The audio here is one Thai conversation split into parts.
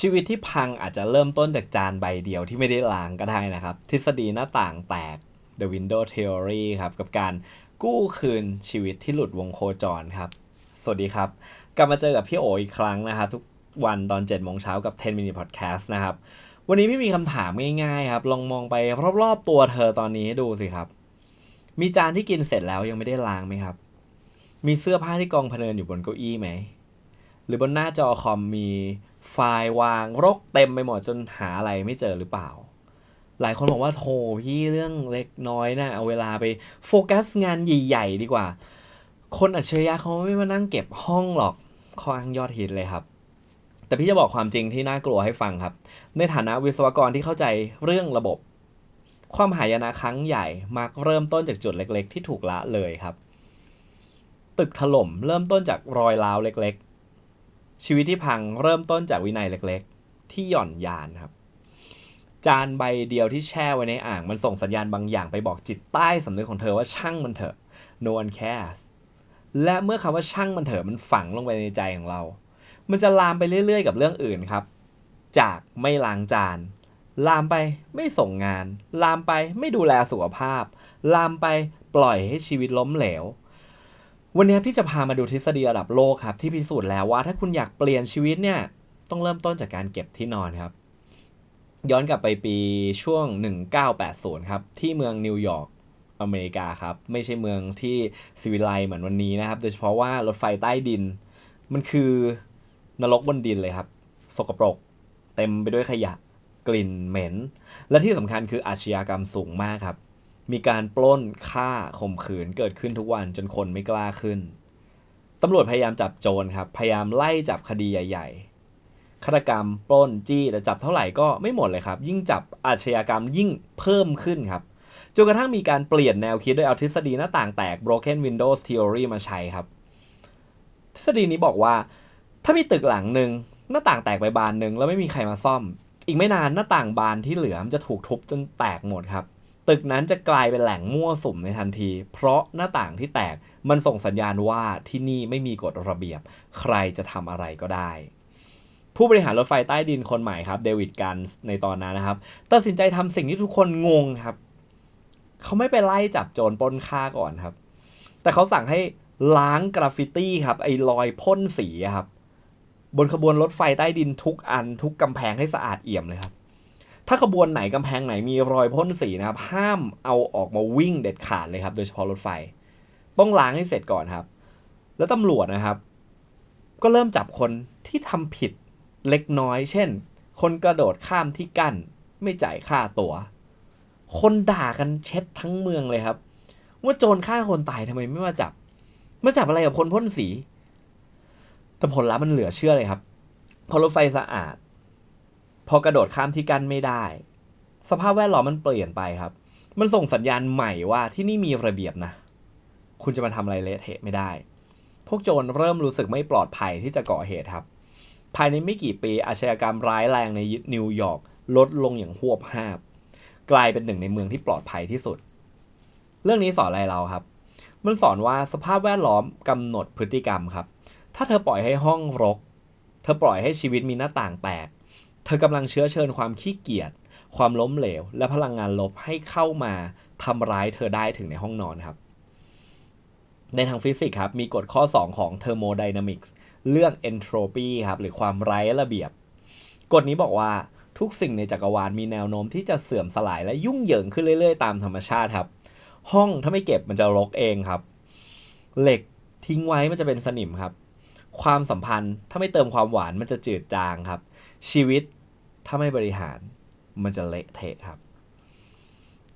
ชีวิตที่พังอาจจะเริ่มต้นจากจานใบเดียวที่ไม่ได้ล้างก็ได้นะครับ ทฤษฎีหน้าต่างแตก The Window Theory ครับ กับการกู้คืนชีวิตที่หลุดวงโคจรครับ สวัสดีครับ กลับมาเจอกับพี่โออีกครั้งนะครับทุกวันตอน7โมงเช้ากับ 10 minute podcast นะครับ วันนี้ไม่มีคำถามง่ายๆครับ ลองมองไปรอบๆตัวเธอตอนนี้ดูสิครับ มีจานที่กินเสร็จแล้วยังไม่ได้ล้างไหมครับ มีเสื้อผ้าที่กองพเนินอยู่บนเก้าอี้ไหม หรือบนหน้าจอคอมมีไฟล์วางรกเต็มไปหมดจนหาอะไรไม่เจอหรือเปล่า หลายคนบอกว่าโทพี่เรื่องเล็กน้อยนะเอาเวลาไปโฟกัสงานใหญ่ๆดีกว่า คนอัจฉริยะเขาไม่มานั่งเก็บห้องหรอกข้ออ้างยอดฮิตเลยครับ แต่พี่จะบอกความจริงที่น่ากลัวให้ฟังครับ ในฐานะวิศวกรที่เข้าใจเรื่องระบบ ความหายนะครั้งใหญ่มักเริ่มต้นจากจุดเล็ก ๆ ที่ถูกละเลยครับ ตึกถล่มเริ่มต้นจากรอยร้าวเล็ก ชีวิตที่พังเริ่มต้นจากวินัยเล็กๆ ที่หย่อนยานครับ จานใบเดียวที่แช่ไว้ในอ่าง มันส่งสัญญาณบางอย่างไปบอกจิตใต้สำนึกของเธอว่าช่างมันเถอะ no one cares และเมื่อคำว่าช่างมันเถอะมันฝังลงไปในใจของเรา มันจะลามไปเรื่อย ๆ กับเรื่องอื่นครับ จากไม่ล้างจาน ลามไปไม่ส่งงาน ลามไปไม่ดูแลสุขภาพ ลามไปปล่อยให้ชีวิตล้มเหลว วันนี้พี่จะพามาดูทฤษฎีระดับโลกครับ ที่พิสูจน์แล้วว่าถ้าคุณอยากเปลี่ยนชีวิตเนี่ย ต้องเริ่มต้นจากการเก็บที่นอนครับ ย้อนกลับไปปีช่วง 1980 ครับ ที่เมืองนิวยอร์กอเมริกาครับ ไม่ใช่เมืองที่สิวิไลเหมือนวันนี้นะครับ โดยเฉพาะว่ารถไฟใต้ดิน มันคือนรกบนดินเลยครับ สกปรก เต็มไปด้วยขยะกลิ่นเหม็น และที่สำคัญคืออาชญากรรมสูงมากครับ มีการปล้นฆ่าข่มขืนเกิดขึ้นทุกวันจนคนไม่กล้าขึ้นตำรวจพยายามจับโจรครับ พยายามไล่จับคดีใหญ่ๆฆาตกรรมปล้นจี้แต่จับเท่าไหร่ก็ไม่หมดเลยครับ ยิ่งจับอาชญากรรมยิ่งเพิ่มขึ้นครับจนกระทั่งมีการเปลี่ยนแนวคิดโดยเอาทฤษฎีหน้าต่างแตก broken windows theory มาใช้ครับ ทฤษฎีนี้บอกว่า ถ้ามีตึกหลังหนึ่งหน้าต่างแตกไปบานหนึ่งแล้วไม่มีใครมาซ่อม อีกไม่นานหน้าต่างบานที่เหลือมันจะถูกทุบจนแตกหมดครับ ตึกนั้นจะกลายเป็นแหล่งมั่วสุมในทันที เพราะหน้าต่างที่แตกมันส่งสัญญาณว่าที่นี่ไม่มีกฎระเบียบ ใครจะทำอะไรก็ได้ ผู้บริหารรถไฟใต้ดินคนใหม่ครับเดวิดกันในตอนนั้นนะครับตัดสินใจทำสิ่งที่ทุกคนงงครับ เขาไม่ไปไล่จับโจรปล้นฆ่าก่อนครับ แต่เขาสั่งให้ล้างกราฟฟิตี้ครับไอ้รอยพ่นสีครับ บนขบวนรถไฟใต้ดินทุกอันทุกกำแพงให้สะอาดเอี่ยมเลยครับ ถ้าขบวนไหนกำแพงไหนมีรอยพ่นสีนะครับ ห้ามเอาออกมาวิ่งเด็ดขาดเลยครับ โดยเฉพาะรถไฟ ต้องล้างให้เสร็จก่อนครับ แล้วตำรวจนะครับ ก็เริ่มจับคนที่ทำผิดเล็กน้อย เช่น คนกระโดดข้ามที่กั้น ไม่จ่ายค่าตัว๋ว คนด่ากันเช็ดทั้งเมืองเลยครับ ว่าโจรฆ่าคนตายทำไมไม่มาจับมาจับอะไรกับคนพ่นสี แต่ผลลัพธ์มันเหลือเชื่อเลยครับ พอรถไฟสะอาด พอกระโดดข้ามที่กั้นไม่ได้ สภาพแวดล้อมมันเปลี่ยนไปครับ มันส่งสัญญาณใหม่ว่าที่นี่มีระเบียบนะ คุณจะมาทำอะไรเละเทะไม่ได้ พวกโจรเริ่มรู้สึกไม่ปลอดภัยที่จะก่อเหตุครับ ภายในไม่กี่ปีอาชญากรรมร้ายแรงในนิวยอร์กลดลงอย่างหวบห้าบ กลายเป็นหนึ่งในเมืองที่ปลอดภัยที่สุด เรื่องนี้สอนอะไรเราครับ มันสอนว่าสภาพแวดล้อมกำหนดพฤติกรรมครับ ถ้าเธอปล่อยให้ห้องรก เธอปล่อยให้ชีวิตมีหน้าต่างแตก เธอกำลังเชื้อเชิญความขี้เกียจความล้มเหลว และพลังงานลบให้เข้ามาทำร้ายเธอได้ถึงในห้องนอนครับ ในทางฟิสิกส์ครับ มีกฎข้อ 2 ของ thermodynamics เรื่อง entropy ครับ หรือความไร้ระเบียบ กฎนี้บอกว่าทุกสิ่งในจักรวาลมีแนวโน้มที่จะเสื่อมสลายและยุ่งเหยิงขึ้นเรื่อย ๆ ตามธรรมชาติครับ ห้องถ้าไม่เก็บมันจะรกเองครับ เหล็กทิ้งไว้มันจะเป็นสนิมครับ ความสัมพันธ์ถ้าไม่เติมความหวานมันจะจืดจางครับ ชีวิต ถ้าไม่บริหารมันจะเละเทะครับ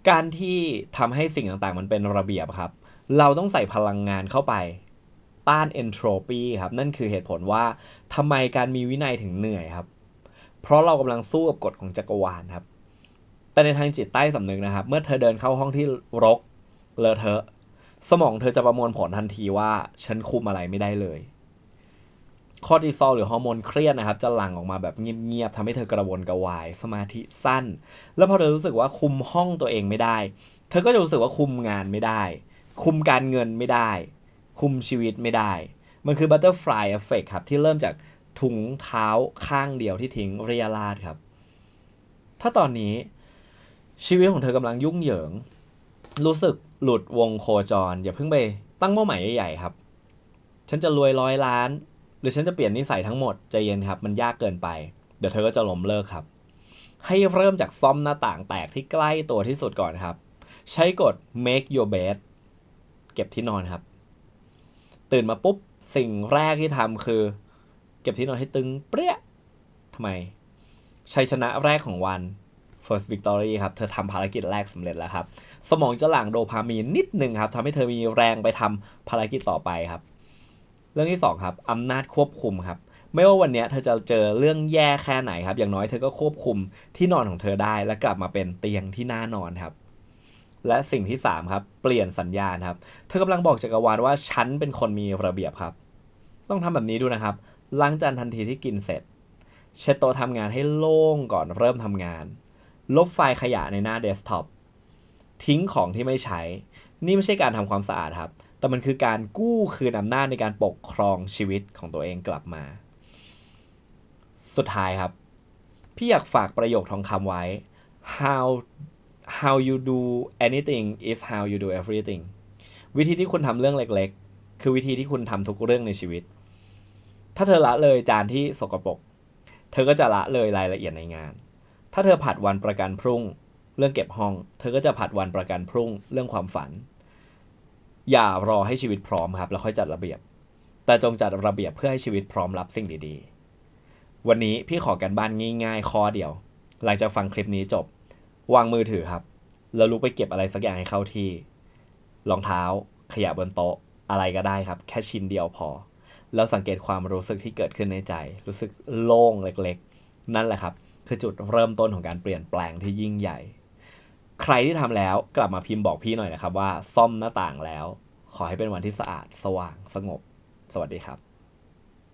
การที่ทำให้สิ่งต่างๆ มันเป็นระเบียบครับ เราต้องใส่พลังงานเข้าไปต้าน entropy ครับนั่นคือเหตุผลว่าทำไมการมีวินัยถึงเหนื่อยครับ เพราะเรากำลังสู้กับกฎของจักรวาลครับ แต่ในทางจิตใต้สำนึกนะครับ เมื่อเธอเดินเข้าห้องที่รกเลอะเทอะ สมองเธอจะประมวลผลทันทีว่า ฉันคุมอะไรไม่ได้เลย คอร์ติซอลหรือฮอร์โมนเครียดนะครับ จะหลั่งออกมาแบบเงียบๆทำให้เธอกระวนกระวาย สมาธิสั้น แล้วพอเธอรู้สึกว่าคุมห้องตัวเองไม่ได้ เธอก็จะรู้สึกว่าคุมงานไม่ได้ คุมการเงินไม่ได้ คุมชีวิตไม่ได้ มันคือบัตเตอร์ฟลายเอฟเฟกครับ ที่เริ่มจากถุงเท้าข้างเดียวที่ทิ้งเรียราดครับ ถ้าตอนนี้ชีวิตของเธอกำลังยุ่งเหยิง รู้สึกหลุดวงโคจร อย่าเพิ่งไปตั้งเป้าหมายใหญ่ๆครับ ฉันจะรวยร้อยล้าน หรือฉันจะเปลี่ยนนิสัยทั้งหมดใจเย็นครับมันยากเกินไป เดี๋ยวเธอก็จะล้มเลิกครับ ให้เริ่มจากซ่อมหน้าต่างแตกที่ใกล้ตัวที่สุดก่อนครับ ใช้กฎ make your bed เก็บที่นอนครับ ตื่นมาปุ๊บสิ่งแรกที่ทำคือ เก็บที่นอนให้ตึงเปรี้ยทำไมชัยชนะแรกของวัน first victory ครับ เธอทำภารกิจแรกสำเร็จแล้วครับ สมองจะหลั่งโดพามีนนิดหนึ่งครับทำให้เธอมีแรงไปทำภารกิจต่อไปครับ เรื่องที่สองครับอำนาจควบคุมครับไม่ว่าวันนี้เธอจะเจอเรื่องแย่แค่ไหนครับ อย่างน้อยเธอก็ควบคุมที่นอนของเธอได้ และกลับมาเป็นเตียงที่น่านอนครับ และสิ่งที่3ครับเปลี่ยนสัญญาณครับ เธอกำลังบอกจักรวาลว่าฉันเป็นคนมีระเบียบครับ ต้องทำแบบนี้ดูนะครับล้างจานทันทีที่กินเสร็จ เช็ดโต๊ะทำงานให้โล่งก่อนเริ่มทำงาน ลบไฟล์ขยะในหน้าเดสก์ท็อปทิ้งของที่ไม่ใช้ นี่ไม่ใช่การทำความสะอาดครับ แต่มันคือการกู้คืนอำนาจในการปกครองชีวิตของตัวเองกลับมา สุดท้ายครับ พี่อยากฝากประโยคทองคำไว้ how how you do anything is how you do everything วิธีที่คุณทำเรื่องเล็กๆ คือวิธีที่คุณทำทุกเรื่องในชีวิต ถ้าเธอละเลยจานที่สกปรก เธอก็จะละเลยรายละเอียดในงาน ถ้าเธอผัดวันประกันพรุ่ง เรื่องเก็บห้อง เธอก็จะผัดวันประกันพรุ่ง เรื่องความฝัน อย่ารอให้ชีวิตพร้อมครับ แล้วค่อยจัดระเบียบ แต่จงจัดระเบียบเพื่อให้ชีวิตพร้อมรับสิ่งดีๆ วันนี้พี่ขอกันบ้านง่ายๆข้อเดียว หลังจากฟังคลิปนี้จบ วางมือถือครับ แล้วลุกไปเก็บอะไรสักอย่างให้เข้าที่รองเท้า ขยะบนโต๊ะ อะไรก็ได้ครับ แค่ชิ้นเดียวพอ แล้วสังเกตความรู้สึกที่เกิดขึ้นในใจ รู้สึกโล่งเล็กๆ นั่นแหละครับ คือจุดเริ่มต้นของการเปลี่ยนแปลงที่ยิ่งใหญ่ ใครที่ทำแล้วกลับมาพิมพ์บอกพี่หน่อยนะครับว่าซ่อมหน้าต่างแล้ว ขอให้เป็นวันที่สะอาดสว่างสงบ สวัสดีครับ